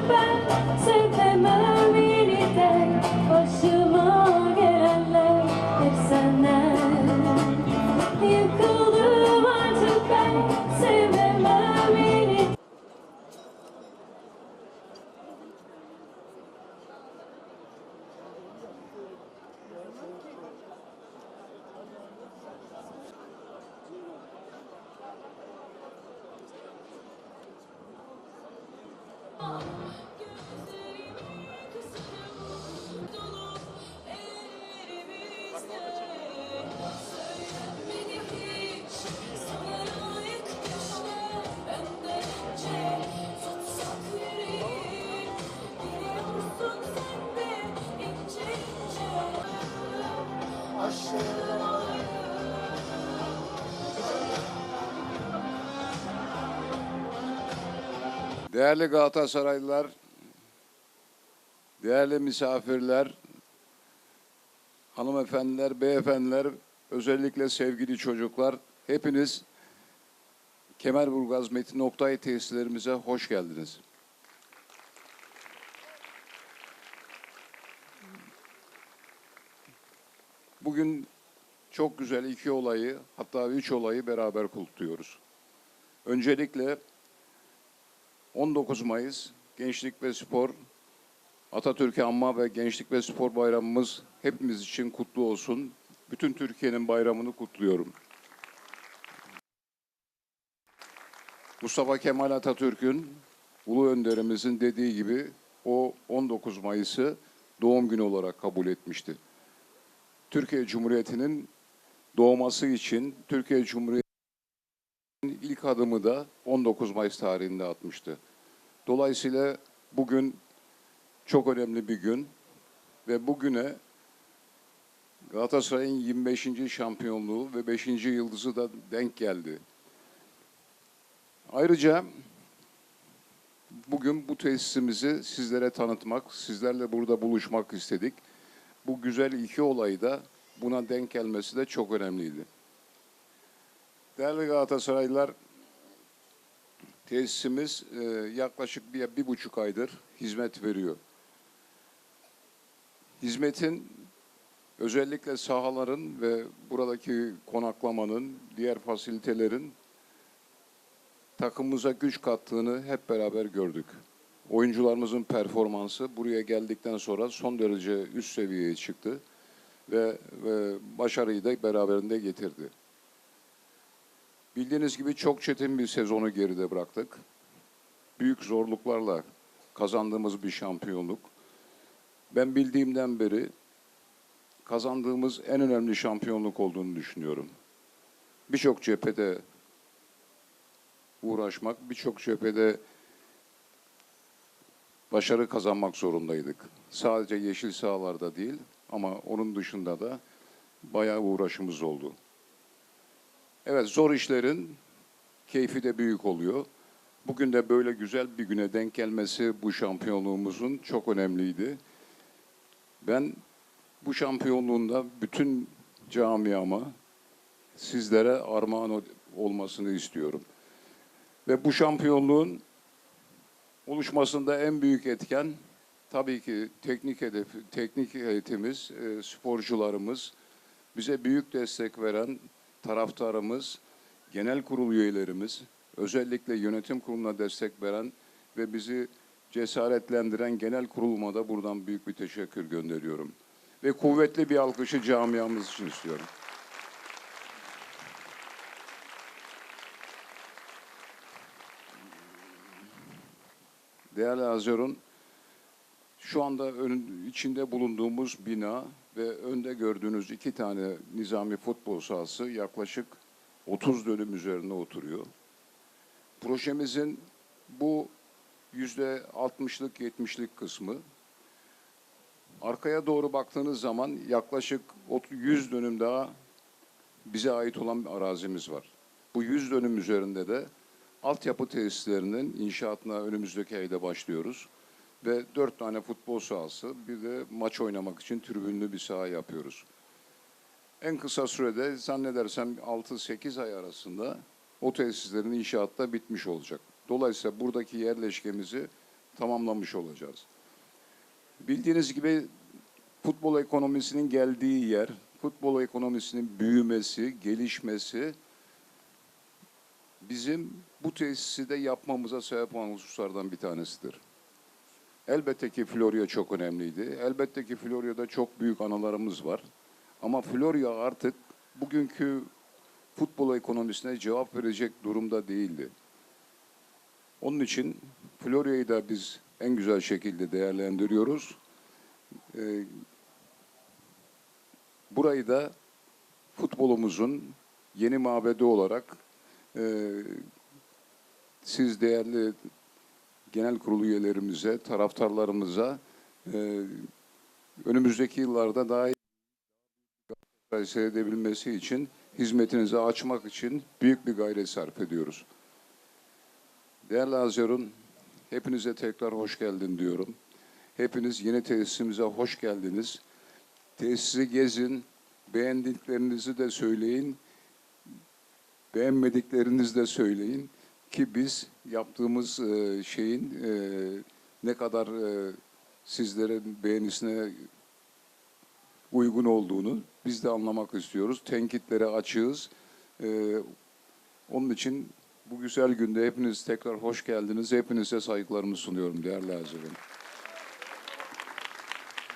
artık ben sevemem yeniden Değerli Galatasaraylılar, değerli misafirler, hanımefendiler, beyefendiler, özellikle sevgili çocuklar, hepiniz Kemerburgaz Metin Oktay tesislerimize hoş geldiniz. Bugün çok güzel iki olayı, hatta üç olayı beraber kutluyoruz. Öncelikle 19 Mayıs Gençlik ve Spor Atatürk'e anma ve Gençlik ve Spor Bayramımız hepimiz için kutlu olsun. Bütün Türkiye'nin bayramını kutluyorum. Mustafa Kemal Atatürk'ün, Ulu Önderimizin dediği gibi o 19 Mayıs'ı doğum günü olarak kabul etmişti. Türkiye Cumhuriyeti'nin doğması için Türkiye Cumhuriyeti ilk adımı da 19 Mayıs tarihinde atmıştı. Dolayısıyla bugün çok önemli bir gün ve bugüne Galatasaray'ın 25. şampiyonluğu ve 5. yıldızı da denk geldi. Ayrıca bugün bu tesisimizi sizlere tanıtmak, sizlerle burada buluşmak istedik. Bu güzel iki olayı da buna denk gelmesi de çok önemliydi. Değerli Galatasaraylılar, tesisimiz e, yaklaşık bir, bir buçuk aydır hizmet veriyor. Hizmetin özellikle sahaların ve buradaki konaklamanın, diğer fasilitelerin takımımıza güç kattığını hep beraber gördük. Oyuncularımızın performansı buraya geldikten sonra son derece üst seviyeye çıktı ve, ve başarıyı da beraberinde getirdi. Bildiğiniz gibi çok çetin bir sezonu geride bıraktık. Büyük zorluklarla kazandığımız bir şampiyonluk. Ben bildiğimden beri kazandığımız en önemli şampiyonluk olduğunu düşünüyorum. Birçok cephede uğraşmak, birçok cephede başarı kazanmak zorundaydık. Sadece yeşil sahalarda değil ama onun dışında da bayağı uğraşımız oldu. Evet zor işlerin keyfi de büyük oluyor. Bugün de böyle güzel bir güne denk gelmesi bu şampiyonluğumuzun çok önemliydi. Ben bu şampiyonluğunda bütün camiama sizlere armağan ol- olmasını istiyorum. Ve bu şampiyonluğun oluşmasında en büyük etken tabii ki teknik hedef, teknik heyetimiz, e, sporcularımız, bize büyük destek veren taraftarımız, genel kurul üyelerimiz, özellikle yönetim kuruluna destek veren ve bizi cesaretlendiren genel kuruluma da buradan büyük bir teşekkür gönderiyorum. Ve kuvvetli bir alkışı camiamız için istiyorum. Değerli Azerun, şu anda ön, içinde bulunduğumuz bina ve önde gördüğünüz iki tane nizami futbol sahası yaklaşık 30 dönüm üzerine oturuyor. Projemizin bu yüzde 60'lık 70'lik kısmı arkaya doğru baktığınız zaman yaklaşık 100 dönüm daha bize ait olan bir arazimiz var. Bu 100 dönüm üzerinde de altyapı tesislerinin inşaatına önümüzdeki ayda başlıyoruz. Ve dört tane futbol sahası, bir de maç oynamak için tribünlü bir saha yapıyoruz. En kısa sürede zannedersem 6-8 ay arasında o tesislerin inşaatı da bitmiş olacak. Dolayısıyla buradaki yerleşkemizi tamamlamış olacağız. Bildiğiniz gibi futbol ekonomisinin geldiği yer, futbol ekonomisinin büyümesi, gelişmesi bizim bu tesisi de yapmamıza sebep olan hususlardan bir tanesidir. Elbette ki Florya çok önemliydi. Elbette ki Florya'da çok büyük anılarımız var. Ama Florya artık bugünkü futbol ekonomisine cevap verecek durumda değildi. Onun için Florya'yı da biz en güzel şekilde değerlendiriyoruz. Ee, burayı da futbolumuzun yeni mabedi olarak e, siz değerli genel kurulu üyelerimize, taraftarlarımıza e, önümüzdeki yıllarda daha iyi seyredebilmesi için hizmetinizi açmak için büyük bir gayret sarf ediyoruz. Değerli Hazerun, hepinize tekrar hoş geldin diyorum. Hepiniz yeni tesisimize hoş geldiniz. Tesisi gezin, beğendiklerinizi de söyleyin, beğenmediklerinizi de söyleyin ki biz yaptığımız e, şeyin e, ne kadar e, sizlerin beğenisine uygun olduğunu biz de anlamak istiyoruz. Tenkitlere açığız. E, onun için bu güzel günde hepiniz tekrar hoş geldiniz. Hepinize saygılarımı sunuyorum değerli Hazirun.